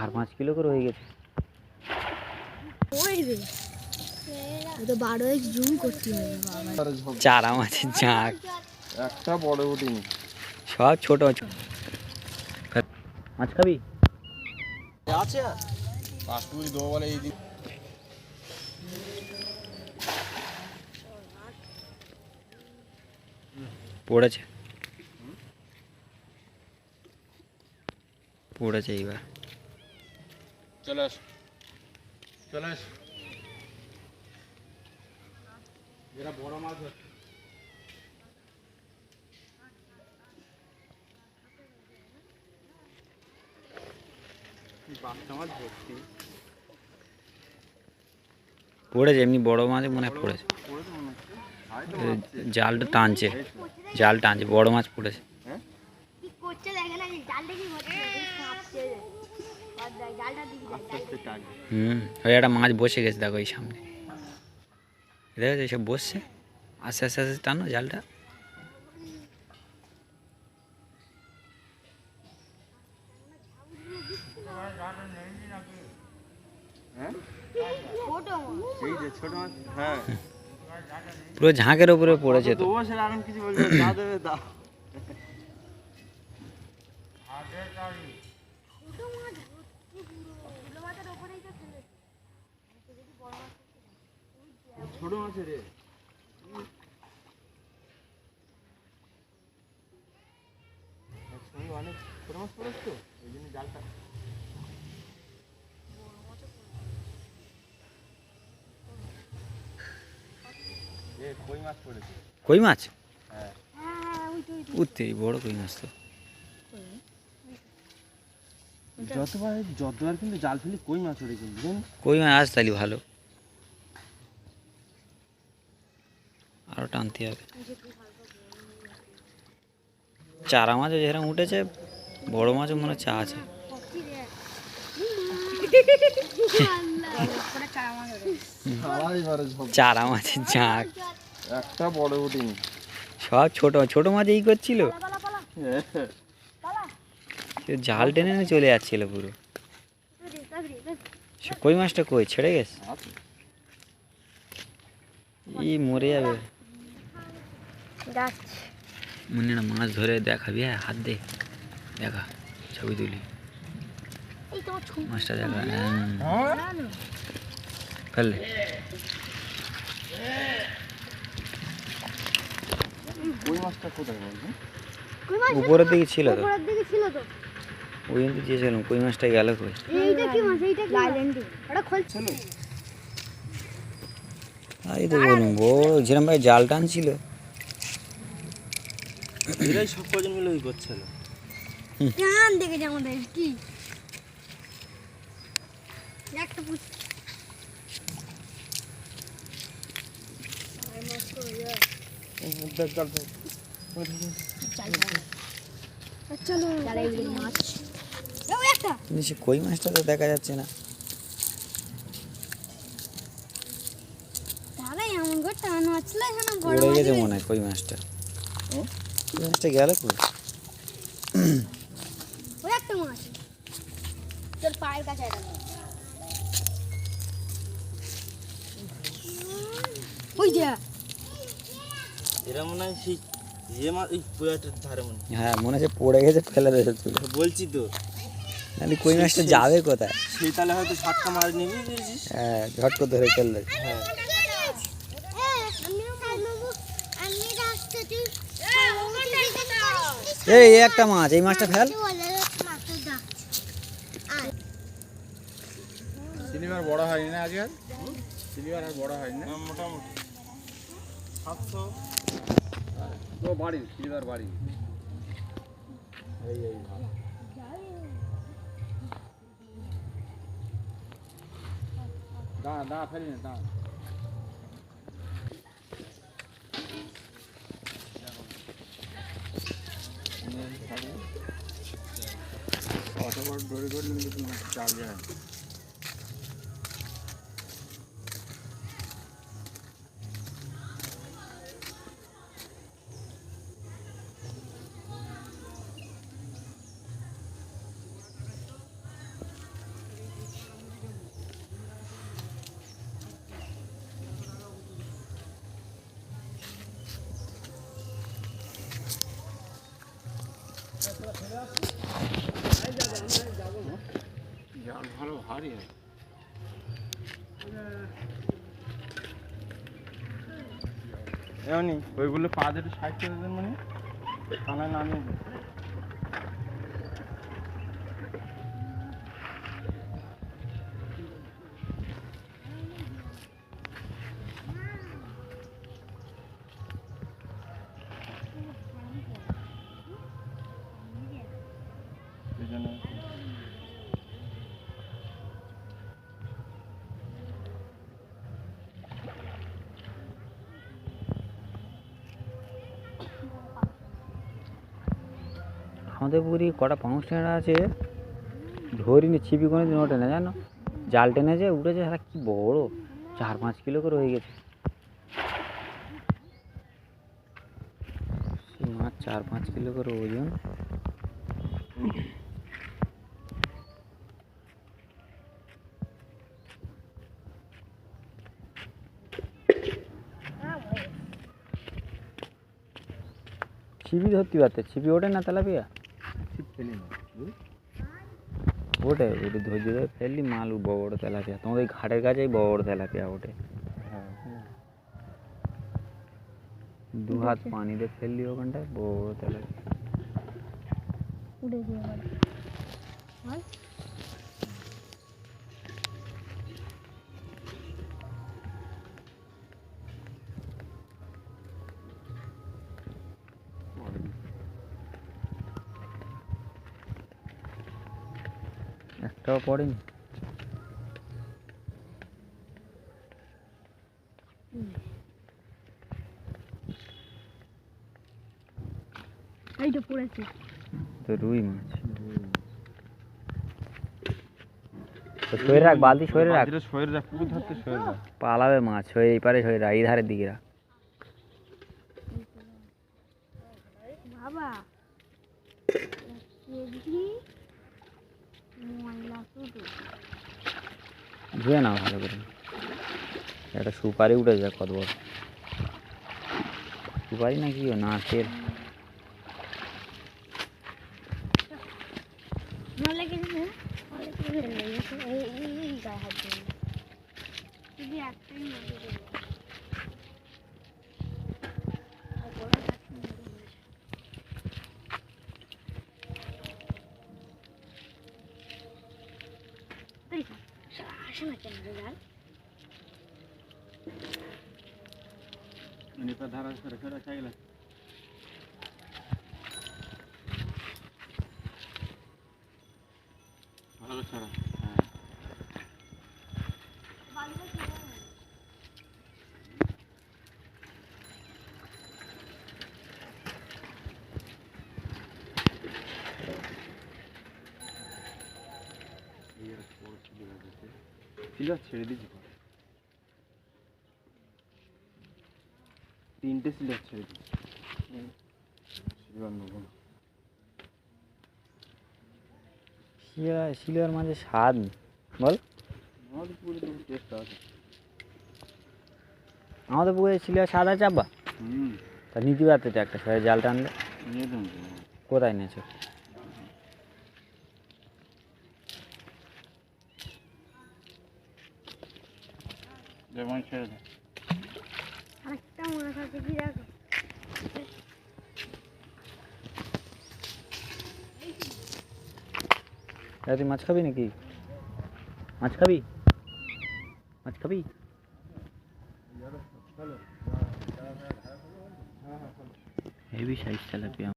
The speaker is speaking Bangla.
চার পাঁচ কিলো করে হয়ে গেছে। ওই রে। ও তো বারো এক্স জুম করতে হবে চারা মাছের ঝাঁক একটা বড় উঠিনি সব ছোট ছোট। মাছ খাবি? আছে দেবো বলে এই দিন। পড়েছে। পড়েছে এইবার। চলে আস। চলে আস। যেটা বড় মাছ পড়েছে এমনি বড় মাছ মনে হয় পড়েছে। জালটা টানছে জাল টানছে বড় মাছ পড়েছে কি করছে দেখে না জালটা কি করছে কাঁপছে জালটা দিবি আস্তে আস্তে টান হুম ওই একটা মাছ বসে গেছে দেখো এই সামনে। দেখো সব বসছে? আস্তে আস্তে আস্তে টানো জালটা। হ্যাঁ হ্যাঁ। পুরো ঝাঁকের ওপরে পড়েছে তো। কিছু বলছি না। যা দেবে দাও ছোট মাছের রে একসঙ্গে অনেক ছোট মাছ পড়েছে তো ওই জন্য জালটা কই মাছ পড়েছে? কই মাছ? হ্যাঁ। হ্যাঁ উঠতে বড় কই মাছ তো। যতবার যতবার কিন্তু জাল ফেলি কই মাছ ওঠে কিন্তু কই মাছ আজ তাহলে ভালো। আরও টানতে হবে চারা মাছও যেরকম উঠেছে বড় মাছও মনে হচ্ছে আছে। চারা মাছের ঝাঁক। একটা বড় উঠিনি। সব ছোট ছোট মাছ এই করছিল। জাল টেনে নিয়ে চলে যাচ্ছিল পুরো। কই মাছটা কই? ছেড়ে গেছে? ই মরে যাবে। যাচ্ছে। মনে না মাছ ধরে দেখাবি হ্যাঁ হাত দে। দেখা ছবি তুলি। মাছটা দেখা হ্যাঁ। ফেললে? উপরের দিকে ছিল তো। ওই জন্য চেয়েছিলাম কই মাছটা গেল কই? এইটা কি মাছ? এইটা কি লাইলেন্ডি ওটা খোলছে তাই তো বলুন বড় যেরকম ভাই জাল টানছিল। এরাই সব কজন মিলে ওই করছিল কান দেখে আমাদের কি? একটা সে কই মাছটা তো দেখা যাচ্ছে না। উড়ে গেছে মনে হয় কই মাছটা। মাছটা গেল কই? ওই একটা মাছ তোর পায়ের কাছে এটা ওই যে। এরা মনে হয় সেই যে মাছ ওই পুরাটার ধারে মনে হ্যাঁ। মনে হচ্ছে পড়ে গেছে ফেলে দিয়েছে বলছি তো। নাহলে কই মাছটা যাবে কোথায়? সেই তালে হয়তো সাতটা মাছ নিবি হ্যাঁ ঝট করে ধরে ফেললে হ্যাঁ। এই এই একটা মাছ এই মাছটা ফেল। সিলিভার বড় হয়নি না আজকাল সিলিভার আর বড় হয়নি না? মোটামুটি। সাতশো। তো বাড়ি সিলিভার বাড়ি এই এই। দাঁড়া দাঁড়া ফেলি না দাঁড়া। অত বড় দড়ি করলে কিন্তু চাল ভারী এমনি ওইগুলো পা ধরে সাইড করে দেন মানে? থানায় নামিয়ে আমাদের পুকুরে কটা পাউন্স ট্যাংরা আছে? ধরিনি ছিপি কোনো দিন ওঠে না, জানো? জাল টেনেছে উঠেছে সারা কি বড়? চার পাঁচ কিলো করে হয়ে গেছে। মাছ চার পাঁচ কিলো করে ওজন। ছিপি ধরতে পারতে, ছিপি ওঠে না তেলাপিয়া? ফেলি না ওঠে ওটা ধৈর্য ধরে ফেললি মাল বড় বড় তেলাপিয়া। তোমাদের ওই ঘাটের কাছেই বড় বড় তেলাপিয়া ওঠে হ্যাঁ দু হাত পানিতে ফেললি ওখানটায় বড় বড় তেলাপিয়া উঠেছে একটাও পড়েনি। এইটা পড়েছে। তো রুই মাছ। তো সরে রাখ বালতি রাখ। শরীর রাখ পুকুর ধরতে শরীর রাখ। পালাবে মাছ হয়ে এই পারে রাখ এই ধারের দিকে রাখ। বাবা ধুয়ে নাও ভালো করে একটা সুপারি উঠে যায় কত বড় সুপারি না কি ও নাচের নলে আসে না কেন রে জাল নিপা ধারা সরে সরে চাইলে ভালো ছাড়া হ্যাঁ ছিল ছেড়ে দিয়েছি তিনটে সিলেট ছেড়ে দিয়েছি শিলার মাঝে স্বাদ। বল। আমাদের পুরো তো টেস্ট আছে। আমাদের পুকুরে শিলার স্বাদ আছে আব্বা? হুম। তা নিতে পারতে তো একটা সরে জাল টানলে। কোথায় নিয়েছো? ছেড়ে কি দেখো তুই মাছ খাবি নাকি মাছ খাবি মাছ খাবি হেভি সাইজ তেলাপিয়া